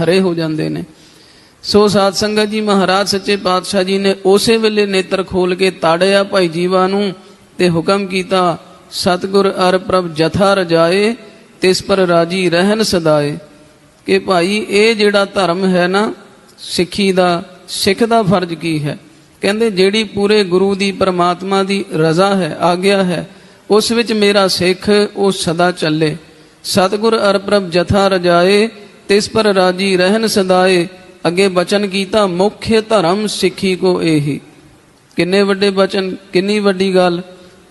ਖਰੇ ਹੋ ਜਾਂਦੇ ਨੇ। ਸੋ ਸਾਧ ਸੰਗਤ ਜੀ, ਮਹਾਰਾਜ ਸੱਚੇ ਪਾਤਸ਼ਾਹ ਜੀ ਨੇ ਉਸੇ ਵੇਲੇ ਨੇਤਰ ਖੋਲ ਕੇ ਤਾੜਿਆ ਭਾਈ ਜੀਵਾ ਨੂੰ ਤੇ ਹੁਕਮ ਕੀਤਾ, ਸਤਿਗੁਰ ਅਰ ਪ੍ਰਭ ਜਥਾ ਰਜਾਏ, ਤਿਸ ਪਰ ਰਾਜੀ ਰਹਿਣ ਸਦਾਏ। ਕਿ ਭਾਈ, ਇਹ ਜਿਹੜਾ ਧਰਮ ਹੈ ਨਾ, ਸਿੱਖੀ ਦਾ, ਸਿੱਖ ਦਾ ਫਰਜ਼ ਕੀ ਹੈ? ਕਹਿੰਦੇ, ਜਿਹੜੀ ਪੂਰੇ ਗੁਰੂ ਦੀ, ਪਰਮਾਤਮਾ ਦੀ ਰਜ਼ਾ ਹੈ, ਆਗਿਆ ਹੈ, ਉਸ ਵਿੱਚ ਮੇਰਾ ਸਿੱਖ, ਉਹ ਸਦਾ ਚੱਲੇ। ਸਤਿਗੁਰ ਅਰ ਪ੍ਰਭ ਜਥਾ ਰਜਾਏ ਤਿਸ ਪਰ ਰਾਜੀ ਰਹਿਣ ਸਦਾਏ, ਅੱਗੇ ਬਚਨ ਕੀਤਾ ਮੁੱਖ ਧਰਮ ਸਿੱਖੀ ਕੋ ਇਹੀ ਕਿੰਨੇ ਵੱਡੇ ਬਚਨ, ਕਿੰਨੀ ਵੱਡੀ ਗੱਲ।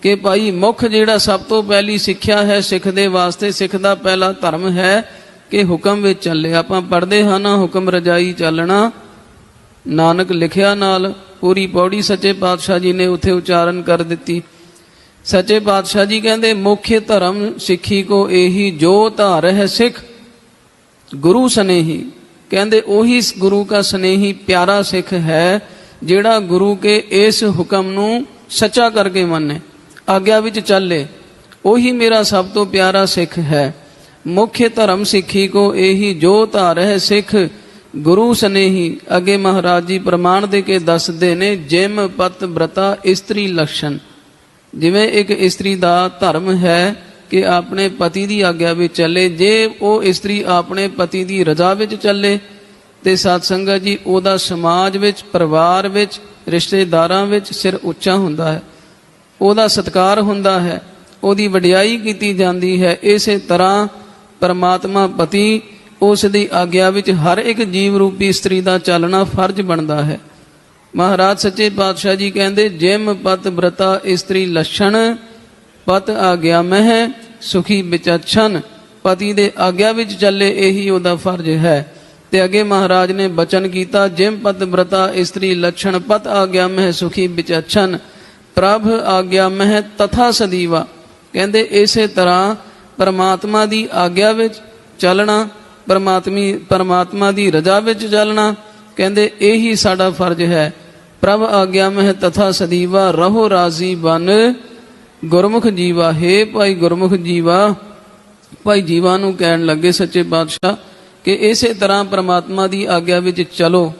ਕਿ ਭਾਈ ਮੁੱਖ ਜਿਹੜਾ ਸਭ ਤੋਂ ਪਹਿਲੀ ਸਿੱਖਿਆ ਹੈ, ਸਿੱਖ ਦੇ ਵਾਸਤੇ ਸਿੱਖ ਦਾ ਪਹਿਲਾ ਧਰਮ ਹੈ ਕਿ ਹੁਕਮ ਵਿੱਚ ਚੱਲੇ। ਆਪਾਂ ਪੜ੍ਹਦੇ ਹਾਂ ਨਾ ਹੁਕਮ ਰਜਾਈ ਚੱਲਣਾ। ਨਾਨਕ ਲਿਖਿਆ ਨਾਲ ਪੂਰੀ ਪੌੜੀ ਸੱਚੇ ਪਾਤਸ਼ਾਹ ਜੀ ਨੇ ਉੱਥੇ ਉਚਾਰਨ ਕਰ ਦਿੱਤੀ। ਸੱਚੇ ਪਾਤਸ਼ਾਹ ਜੀ ਕਹਿੰਦੇ, ਮੁੱਖ ਧਰਮ ਸਿੱਖੀ ਕੋ ਇਹੀ ਜੋ ਧਾਰ ਹੈ ਸਿੱਖ ਗੁਰੂ ਸਨੇਹੀ। ਕਹਿੰਦੇ, ਉਹੀ ਗੁਰੂ ਦਾ ਸਨੇਹੀ ਪਿਆਰਾ ਸਿੱਖ ਹੈ, ਜਿਹੜਾ ਗੁਰੂ ਕੇ ਇਸ ਹੁਕਮ ਨੂੰ ਸੱਚਾ ਕਰਕੇ ਮੰਨੇ। ਆਗਿਆ ਵਿੱਚ ਚੱਲੇ ਉਹੀ ਮੇਰਾ ਸਭ ਤੋਂ ਪਿਆਰਾ ਸਿੱਖ ਹੈ। ਮੁੱਖ ਧਰਮ ਸਿੱਖੀ ਕੋ ਇਹੀ ਜੋ ਧਾਰਹਿ ਸਿੱਖ। ਗੁਰੂ ਸਨੇਹੀ, ਅੱਗੇ ਮਹਾਰਾਜ ਜੀ ਪ੍ਰਮਾਣ ਦੇ ਕੇ ਦੱਸਦੇ ਨੇ, ਜਿਮ, ਪਤ, ਬ੍ਰਤਾ, ਇਸਤਰੀ ਲક્ષਣ ਜਿਵੇਂ ਇੱਕ ਇਸਤਰੀ ਦਾ ਧਰਮ ਹੈ ਕਿ ਆਪਣੇ ਪਤੀ ਦੀ ਆਗਿਆ ਵਿੱਚ ਚੱਲੇ। ਜੇ ਉਹ ਇਸਤਰੀ ਆਪਣੇ ਪਤੀ ਦੀ ਰਜ਼ਾ ਵਿੱਚ ਚੱਲੇ, ਤੇ ਸਤ ਸੰਗਤ ਜੀ, ਉਹਦਾ ਸਮਾਜ ਵਿੱਚ, ਪਰਿਵਾਰ ਵਿੱਚ, ਰਿਸ਼ਤੇਦਾਰਾਂ ਵਿੱਚ ਸਿਰ ਉੱਚਾ ਹੁੰਦਾ ਹੈ। ਉਹਦਾ ਸਤਕਾਰ ਹੁੰਦਾ ਹੈ। ਉਹਦੀ ਵਡਿਆਈ ਕੀਤੀ ਜਾਂਦੀ ਹੈ। ਇਸੇ ਤਰ੍ਹਾਂ ਪਰਮਾਤਮਾ ਪਤੀ ਉਸ ਦੀ ਆਗਿਆ ਵਿੱਚ ਹਰ ਇੱਕ ਜੀਵ ਰੂਪੀ ਇਸਤਰੀ ਦਾ ਚੱਲਣਾ ਫਰਜ਼ ਬਣਦਾ ਹੈ। ਮਹਾਰਾਜ ਸੱਚੇ ਪਾਤਸ਼ਾਹ ਜੀ ਕਹਿੰਦੇ, ਜਿਮ ਪਤ ਬ੍ਰਤਾ ਇਸਤਰੀ ਲਛਣ ਪਤ ਆਗਿਆ ਮਹਿ, ਸੁਖੀ ਵਿਚਛਨ ਪਤੀ ਦੇ ਆਗਿਆ ਵਿੱਚ ਚੱਲੇ ਇਹੀ ਉਹਦਾ ਫਰਜ਼ ਹੈ। ਤੇ ਅੱਗੇ ਮਹਾਰਾਜ ਨੇ ਬਚਨ ਕੀਤਾ, ਜਿਮ ਪਤ ਬ੍ਰਤਾ ਇਸਤਰੀ ਲਛਣ ਪਤ ਆਗਿਆ ਮਹਿ, ਸੁਖੀ ਵਿਚਛਨ ਪ੍ਰਭ ਆਗਿਆ ਮਹਿ, ਤਥਾ ਸਦੀਵਾ। ਕਹਿੰਦੇ ਇਸੇ ਤਰ੍ਹਾਂ ਪਰਮਾਤਮਾ ਦੀ ਆਗਿਆ ਵਿੱਚ ਚੱਲਣਾ, ਪਰਮਾਤਮੀ, ਪਰਮਾਤਮਾ ਦੀ ਰਜ਼ਾ ਵਿੱਚ ਚੱਲਣਾ, ਕਹਿੰਦੇ ਇਹੀ ਸਾਡਾ ਫਰਜ਼ ਹੈ। ਪ੍ਰਭ ਆਗਿਆ ਮਹਿ, ਤਥਾ ਸਦੀਵਾ, ਰਹੋ ਰਾਜ਼ੀ ਬਨ। ਗੁਰਮੁਖ ਜੀਵਾ, ਹੈ ਭਾਈ ਗੁਰਮੁਖ ਜੀਵਾ। ਭਾਈ ਜੀਵਾ ਨੂੰ ਕਹਿਣ ਲੱਗੇ ਸੱਚੇ ਪਾਤਸ਼ਾਹ ਕਿ ਇਸੇ ਤਰ੍ਹਾਂ ਪ੍ਰਮਾਤਮਾ ਦੀ ਆਗਿਆ ਵਿੱਚ ਚਲੋ।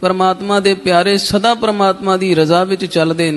ਪਰਮਾਤਮਾ ਦੇ ਪਿਆਰੇ ਸਦਾ ਪ੍ਰਮਾਤਮਾ ਦੀ ਰਜ਼ਾ ਵਿੱਚ ਚੱਲਦੇ ਨੇ